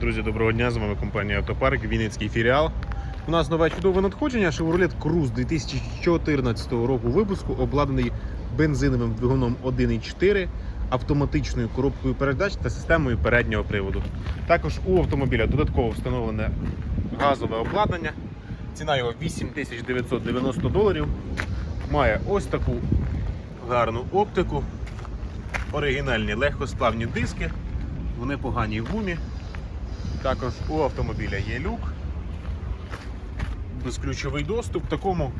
Друзі, доброго дня! З вами компанія Автопарк, Вінницький філіал. У нас нове чудове надходження Chevrolet Cruze 2014 року випуску, обладнаний бензиновим двигуном 1.4, автоматичною коробкою передач та системою переднього приводу. Також у автомобіля додатково встановлене газове обладнання. Ціна його 8990 доларів. Має ось таку гарну оптику, оригінальні легкосплавні диски. В гумі. Також у автомобіля є люк, безключовий доступ в такому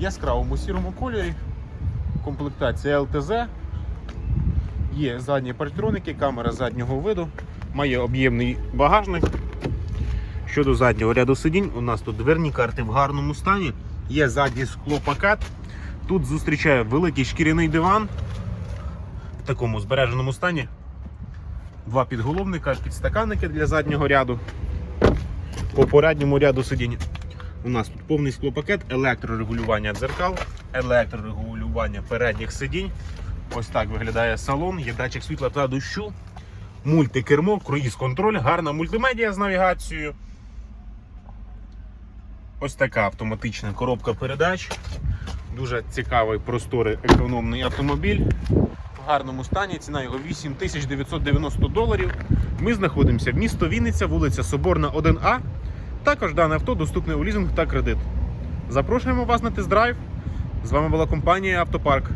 яскравому сірому кольорі. Комплектація LTZ. Є задні партроники, камера заднього виду, має об'ємний багажник. Щодо заднього ряду сидінь, у нас тут дверні карти в гарному стані, є задній склопакет. Тут зустрічає великий шкіряний диван в такому збереженому стані. Два підголовника, підстаканники для заднього ряду. По передньому ряду сидінь у нас тут повний склопакет, електрорегулювання дзеркал, електрорегулювання передніх сидінь. Ось так виглядає салон, є датчик світла та дощу, мультикермо, круїз-контроль, гарна мультимедіа з навігацією. Ось така автоматична коробка передач. Дуже цікавий, просторий, економний автомобіль гарному стані. Ціна його 8990 доларів. Ми знаходимося в місто Вінниця, вулиця Соборна, 1А. Також дане авто доступне у лізинг та кредит. Запрошуємо вас на тест-драйв. З вами була компанія Автопарк.